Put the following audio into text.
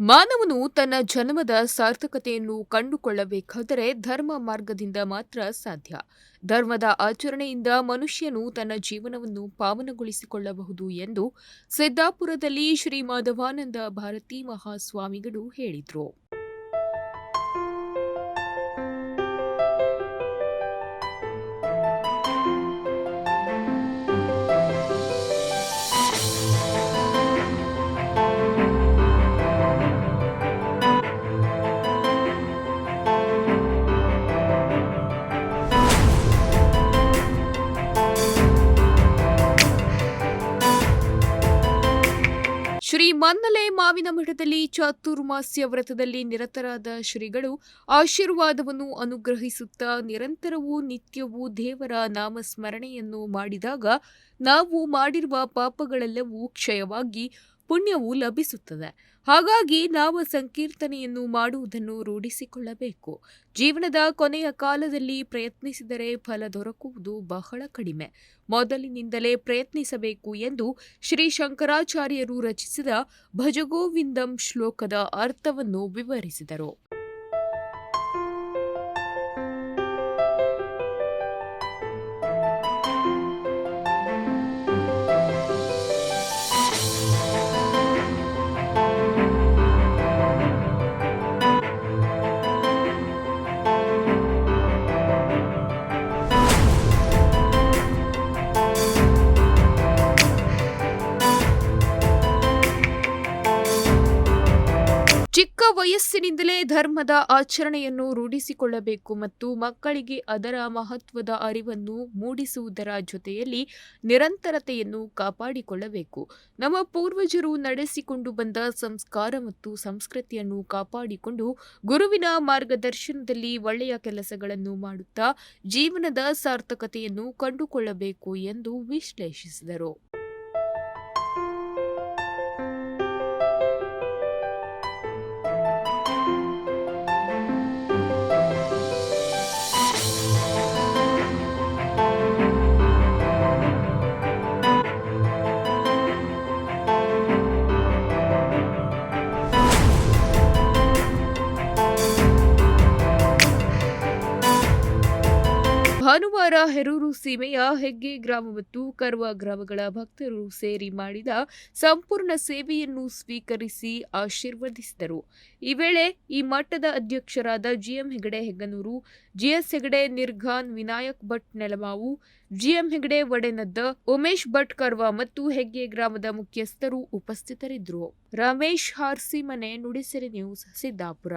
ಮಾನವನು ತನ್ನ ಜನ್ಮದ ಸಾರ್ಥಕತೆಯನ್ನು ಕಂಡುಕೊಳ್ಳಬೇಕಾದರೆ ಧರ್ಮ ಮಾರ್ಗದಿಂದ ಮಾತ್ರ ಸಾಧ್ಯ. ಧರ್ಮದ ಆಚರಣೆಯಿಂದ ಮನುಷ್ಯನು ತನ್ನ ಜೀವನವನ್ನು ಪಾವನಗೊಳಿಸಿಕೊಳ್ಳಬಹುದು ಎಂದು ಸಿದ್ದಾಪುರದಲ್ಲಿ ಶ್ರೀ ಮಾಧವಾನಂದ ಭಾರತಿ ಮಹಾಸ್ವಾಮಿಗಳು ಹೇಳಿದರು. ಶ್ರೀ ಮನ್ನಲೆ ಮಾವಿನ ಮಠದಲ್ಲಿ ಚಾತುರ್ಮಾಸ್ಯ ವ್ರತದಲ್ಲಿ ನಿರತರಾದ ಶ್ರೀಗಳು ಆಶೀರ್ವಾದವನ್ನು ಅನುಗ್ರಹಿಸುತ್ತಾ ನಿರಂತರವೂ ನಿತ್ಯವೂ ದೇವರ ನಾಮಸ್ಮರಣೆಯನ್ನು ಮಾಡಿದಾಗ ನಾವು ಮಾಡಿರುವ ಪಾಪಗಳೆಲ್ಲವೂ ಕ್ಷಯವಾಗಿ ಪುಣ್ಯವು ಲಭಿಸುತ್ತದೆ. ಹಾಗಾಗಿ ನಾವು ಸಂಕೀರ್ತನೆಯನ್ನು ಮಾಡುವುದನ್ನು ರೂಢಿಸಿಕೊಳ್ಳಬೇಕು. ಜೀವನದ ಕೊನೆಯ ಕಾಲದಲ್ಲಿ ಪ್ರಯತ್ನಿಸಿದರೆ ಫಲ ದೊರಕುವುದು ಬಹಳ ಕಡಿಮೆ. ಮೊದಲಿನಿಂದಲೇ ಪ್ರಯತ್ನಿಸಬೇಕು ಎಂದು ಶ್ರೀ ಶಂಕರಾಚಾರ್ಯರು ರಚಿಸಿದ ಭಜಗೋವಿಂದಂ ಶ್ಲೋಕದ ಅರ್ಥವನ್ನು ವಿವರಿಸಿದರು. ಚಿಕ್ಕ ವಯಸ್ಸಿನಿಂದಲೇ ಧರ್ಮದ ಆಚರಣೆಯನ್ನು ರೂಢಿಸಿಕೊಳ್ಳಬೇಕು ಮತ್ತು ಮಕ್ಕಳಿಗೆ ಅದರ ಮಹತ್ವದ ಅರಿವನ್ನು ಮೂಡಿಸುವುದರ ಜೊತೆಯಲ್ಲಿ ನಿರಂತರತೆಯನ್ನು ಕಾಪಾಡಿಕೊಳ್ಳಬೇಕು. ನಮ್ಮ ಪೂರ್ವಜರು ನಡೆಸಿಕೊಂಡು ಬಂದ ಸಂಸ್ಕಾರ ಮತ್ತು ಸಂಸ್ಕೃತಿಯನ್ನು ಕಾಪಾಡಿಕೊಂಡು ಗುರುವಿನ ಮಾರ್ಗದರ್ಶನದಲ್ಲಿ ಒಳ್ಳೆಯ ಕೆಲಸಗಳನ್ನು ಮಾಡುತ್ತಾ ಜೀವನದ ಸಾರ್ಥಕತೆಯನ್ನು ಕಂಡುಕೊಳ್ಳಬೇಕು ಎಂದು ವಿಶ್ಲೇಷಿಸಿದರು. ಭಾನುವಾರ ಹೆರೂರು ಸೀಮೆಯ ಹೆಗ್ಗೆ ಗ್ರಾಮ ಮತ್ತು ಕರ್ವ ಗ್ರಾಮಗಳ ಭಕ್ತರು ಸೇರಿ ಮಾಡಿದ ಸಂಪೂರ್ಣ ಸೇವೆಯನ್ನು ಸ್ವೀಕರಿಸಿ ಆಶೀರ್ವದಿಸಿದರು. ಈ ವೇಳೆ ಈ ಮಠದ ಅಧ್ಯಕ್ಷರಾದ GM Hegde Hegganuru, GS Hegde Nirghan Vinayak Bhat Nelamavu, GM Hegde Odenadda Umesh Bhat Karva ಮತ್ತು ಹೆಗ್ಗೆ ಗ್ರಾಮದ ಮುಖ್ಯಸ್ಥರು ಉಪಸ್ಥಿತರಿದ್ದರು. ರಮೇಶ್ ಹಾರ್ಸಿಮನೆ ನುಡಿಸಿರಿ ನ್ಯೂಸ್ ಸಿದ್ದಾಪುರ.